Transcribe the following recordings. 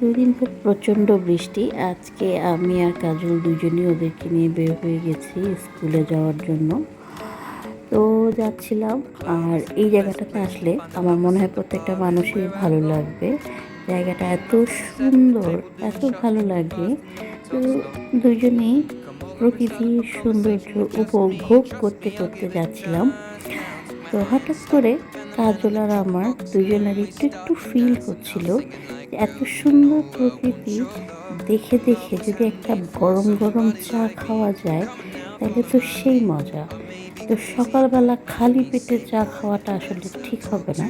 দুই দিন ধরে প্রচণ্ড বৃষ্টি। আজকে আমি আর কাজল দুজনেই ওদেরকে নিয়ে বের হয়ে গেছি স্কুলে যাওয়ার জন্য। তো যাচ্ছিলাম আর এই জায়গাটাতে আসলে আমার মনে হয় প্রত্যেকটা মানুষই ভালো লাগবে। জায়গাটা এত সুন্দর, এত ভালো লাগে। তো দুজনেই প্রকৃতির সৌন্দর্য উপভোগ করতে করতে যাচ্ছিলাম। তো হঠাৎ করে কাজল আর আমার দুজনের একটু একটু ফিল হচ্ছিল এত সুন্দর প্রকৃতি দেখে দেখে যদি একটা গরম গরম চা খাওয়া যায়, তাহলে তো সেই মজা। তো সকালবেলা খালি পেটে চা খাওয়াটা আসলে ঠিক হবে না।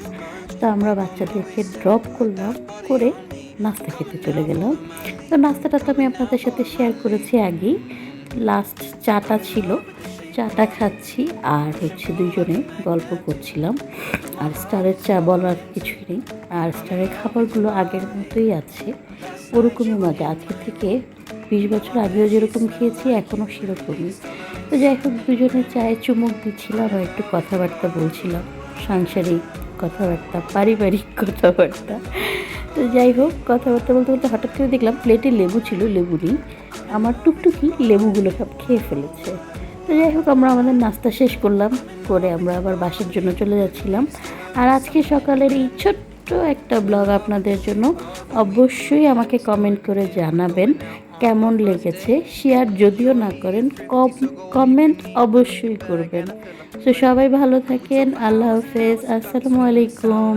তো আমরা বাচ্চাদেরকে ড্রপ করলাম, করে নাস্তা খেতে চলে গেলাম। তো নাস্তাটা তো আমি আপনাদের সাথে শেয়ার করেছি আগেই। লাস্ট চাটা ছিল। চাটা খাচ্ছি আর হচ্ছে দুজনে গল্প করছিলাম। আর স্টারের চা বলার কিছুই নেই। আর স্টারের খাবারগুলো আগের মতোই আছে। ওরকমই মজা। আজকে থেকে বিশ বছর আগেও যেরকম খেয়েছি, এখনও সেরকমই। তো যাই হোক, দুজনে চায়ে চুমুক দিচ্ছিলাম আর একটু কথাবার্তা বলছিলাম। সাংসারিক কথাবার্তা, পারিবারিক কথাবার্তা। তো যাই হোক, কথাবার্তা বলতে বলতে হঠাৎ করে দেখলাম প্লেটে লেবু ছিল, লেবু নেই। আমার টুকটুকি লেবুগুলো সব খেয়ে ফেলেছে। তো যাই হোক, আমরা আমাদের নাস্তা শেষ করলাম, করে আমরা আবার বাসার জন্য চলে যাচ্ছিলাম। আর আজকে সকালের এই ছোট্ট একটা ব্লগ আপনাদের জন্য অবশ্যই আমাকে কমেন্ট করে জানাবেন কেমন লেগেছে। শেয়ার যদিও না করেন, কম কমেন্ট অবশ্যই করবেন। তো সবাই ভালো থাকেন, আল্লাহ হাফেজ, আসসালামু আলাইকুম।